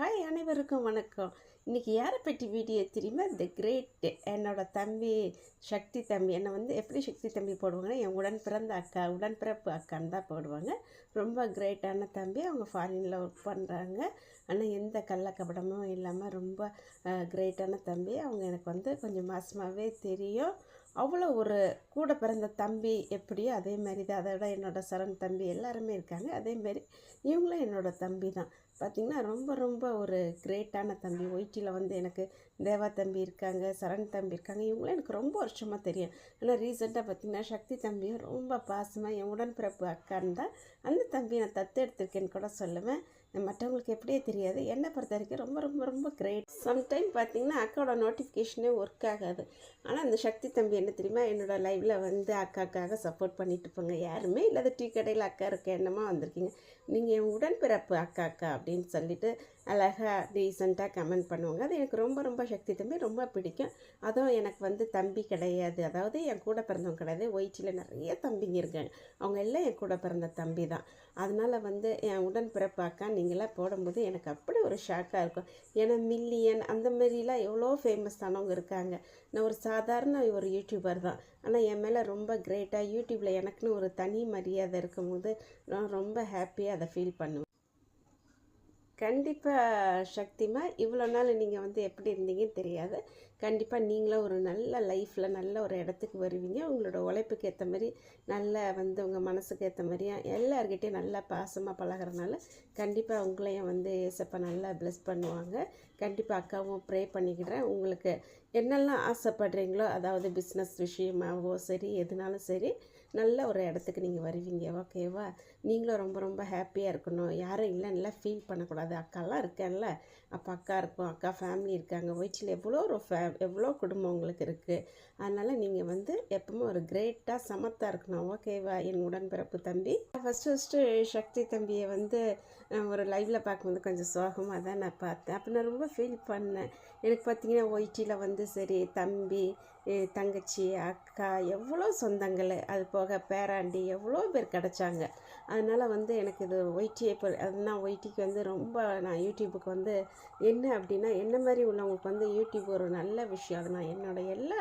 Hi அனைவருக்கும் வணக்கம். இன்றைக்கி யாரை பற்றி வீடியோ தெரியுமா? த கிரேட் என்னோட தம்பி சக்தி தம்பி. என்னை வந்து எப்படி சக்தி தம்பி போடுவாங்கன்னா என் உடன் பிறந்த அக்கா உடன்பிறப்பு அக்கான்னு தான் போடுவாங்க. ரொம்ப கிரேட்டான தம்பி. அவங்க ஃபாரினில் ஒர்க் பண்ணுறாங்க ஆனால் எந்த கள்ளக்கபடமும் இல்லாமல் ரொம்ப கிரேட்டான தம்பி. அவங்க எனக்கு வந்து கொஞ்சம் மாதமாகவே தெரியும். அவ்வளோ ஒரு கூட பிறந்த தம்பி எப்படியோ அதே மாதிரி தான் அதை விட என்னோடய சரண் தம்பி எல்லாருமே இருக்காங்க. அதேமாரி இவங்களும் என்னோடய தம்பி தான். பார்த்திங்கன்னா ரொம்ப ரொம்ப ஒரு கிரேட்டான தம்பி. ஒயிட்டியில் வந்து எனக்கு தேவா தம்பி இருக்காங்க சரண் தம்பி இருக்காங்க. இவங்களும் எனக்கு ரொம்ப வருஷமாக தெரியும். ஆனால் ரீசெண்டாக பார்த்திங்கன்னா சக்தி தம்பியும் ரொம்ப பாசமாக என் உடன்பிறப்பு அக்கான்னு தான் அந்த தம்பியை நான் தத்து எடுத்திருக்கேன்னு கூட சொல்லுவேன். மற்றவங்களுக்கு எப்படியே தெரியாது. என்னை பொறுத்த வரைக்கும் ரொம்ப ரொம்ப ரொம்ப கிரேட் சம்டைம் பார்த்தீங்கன்னா அக்காவோட நோட்டிஃபிகேஷனே ஒர்க் ஆகாது. ஆனால் அந்த சக்தி தம்பி என்ன தெரியுமா? என்னோடய லைவில் வந்து அக்காக்காக சப்போர்ட் பண்ணிட்டு போங்க யாருமே இல்லாத டீ கடையில் அக்கா இருக்க என்னமா வந்திருக்கீங்க. நீங்கள் என் உடன்பிறப்பு அக்கா அக்கா அப்படின்னு சொல்லிட்டு அழகாக ரீசெண்டாக கமெண்ட் பண்ணுவாங்க. அது எனக்கு ரொம்ப ரொம்ப சக்தி தம்பி ரொம்ப பிடிக்கும். அதுவும் எனக்கு வந்து தம்பி கிடையாது. அதாவது என் கூட பிறந்தவங்க கிடையாது. ஒயிட்டில் நிறைய தம்பிங்க இருக்காங்க. அவங்க எல்லாம் என் கூட பிறந்த தம்பி தான். அதனால் வந்து என் உடன் பிறப்பாக்கா நீங்களாம் போடும்போது எனக்கு அப்படி ஒரு ஷாக்காக இருக்கும். ஏன்னா மில்லியன் அந்த மாதிரிலாம் எவ்வளோ ஃபேமஸ் ஆனவங்க இருக்காங்க. நான் ஒரு சாதாரண ஒரு யூடியூபர் தான். ஆனால் என் மேலே ரொம்ப கிரேட்டாக யூடியூப்பில் எனக்குன்னு ஒரு தனி மரியாதை இருக்கும்போது நான் ரொம்ப ஹாப்பியாக அதை ஃபீல் பண்ணுவேன். கண்டிப்பாக சக்திமா இவ்வளோ நாள் நீங்கள் வந்து எப்படி இருந்தீங்கன்னு தெரியாது. கண்டிப்பாக நீங்களும் ஒரு நல்ல லைஃப்பில் நல்ல ஒரு இடத்துக்கு வருவீங்க. உங்களோட உழைப்புக்கு ஏற்ற மாதிரி நல்ல வந்து உங்கள் மனசுக்கு ஏற்ற மாதிரியும் எல்லாருக்கிட்டையும் நல்லா பாசமாக பழகிறனால கண்டிப்பாக உங்களையும் வந்து ஏசப்பா நல்லா ப்ளெஸ் பண்ணுவாங்க. கண்டிப்பாக அக்காவும் ப்ரே பண்ணிக்கிறேன். உங்களுக்கு என்னெல்லாம் ஆசைப்படுறீங்களோ அதாவது பிஸ்னஸ் விஷயமாகவோ சரி எதுனாலும் சரி நல்ல ஒரு இடத்துக்கு நீங்கள் வருவீங்க ஓகேவா நீங்களும் ரொம்ப ரொம்ப ஹாப்பியாக இருக்கணும். யாரும் இல்லை நல்லா ஃபீல் பண்ணக்கூடாது. அக்காலாம் இருக்கேன்ல. அப்போ அக்கா இருக்கும் அக்கா ஃபேமிலி இருக்காங்க. வயிற்றில் எவ்வளோ ஒரு ஃபே எவ்வளோ குடும்பம் உங்களுக்கு இருக்குது அதனால் நீங்கள் வந்து எப்பவுமே ஒரு கிரேட்டாக சமத்தாக இருக்கணும் ஓகேவா என் உடன்பிறப்பு தம்பி. ஃபஸ்ட்டு ஃபஸ்ட்டு சக்தி தம்பியை வந்து ஒரு லைவில் பார்க்கும்போது கொஞ்சம் சோகமாக தான் நான் பார்த்தேன். அப்போ நான் ரொம்ப ஃபீல் பண்ணேன். எனக்கு பார்த்தீங்கன்னா ஒயிட்டியில் வந்து சரி தம்பி தங்கச்சி அக்கா எவ்வளோ சொந்தங்கள். அது போக பேராண்டி எவ்வளோ பேர் கிடச்சாங்க. அதனால் வந்து எனக்கு இது ஒயிட்டியை இப்போ அதுதான் ஒயிட்டிக்கு வந்து ரொம்ப நான் யூடியூபுக்கு வந்து என்ன அப்படின்னா என்ன மாதிரி உள்ளவங்களுக்கு வந்து யூடியூப் ஒரு நல்ல விஷயம். அது நான் என்னோடய எல்லா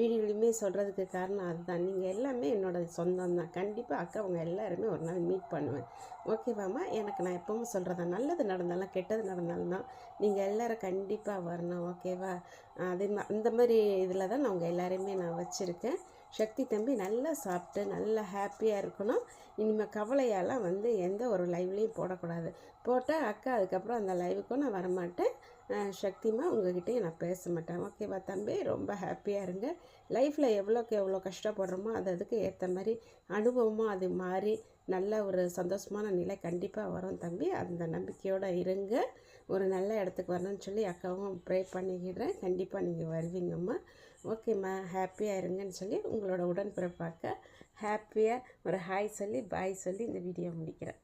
வீடியோலையுமே சொல்கிறதுக்கு காரணம் அதுதான். நீங்கள் எல்லாமே என்னோடய சொந்தம் தான். கண்டிப்பாக அக்கா அவங்க எல்லாருமே ஒரு நாள் மீட் பண்ணுவேன். ஓகேவாம்மா எனக்கு நான் எப்பவும் சொல்கிறதா நல்லது நடந்தாலும் கெட்டது நடந்தாலும் தான் நீங்கள் எல்லோரும் கண்டிப்பாக வரணும். ஓகேவா அதே அந்த மாதிரி இதில் தான் நான் உங்கள் எல்லாரையுமே நான் வச்சுருக்கேன். சக்தி தம்பி நல்லா சாப்பிட்டு நல்லா ஹாப்பியாக இருக்கணும். இனிமேல் கவலையெல்லாம் வந்து எந்த ஒரு லைவ்லேயும் போடக்கூடாது. போட்டால் அக்கா அதுக்கப்புறம் அந்த லைவுக்கும் நான் வரமாட்டேன். சக்திமாக உங்ககிட்டயும் நான் பேச மாட்டேன். ஓகேவா தம்பி? ரொம்ப ஹாப்பியாக இருங்க. லைஃப்பில் எவ்வளோக்கு எவ்வளோ கஷ்டப்படுறோமோ அது அதுக்கு ஏற்ற மாதிரி அனுபவமாக அது மாறி நல்ல ஒரு சந்தோஷமான நிலை கண்டிப்பாக வரும் தம்பி. அந்த நம்பிக்கையோடு இருங்க. ஒரு நல்ல இடத்துக்கு வரணும்னு சொல்லி அக்காவும் ப்ரே பண்ணிக்கிறேன். கண்டிப்பாக நீங்கள் வருவீங்கம்மா. ஓகேம்மா ஹாப்பியாக இருங்கன்னு சொல்லி உங்களோட உடன்பிறப்பாக்க ஹாப்பியாக ஒரு ஹாய் சொல்லி பாய் சொல்லி இந்த வீடியோ முடிக்கிறேன்.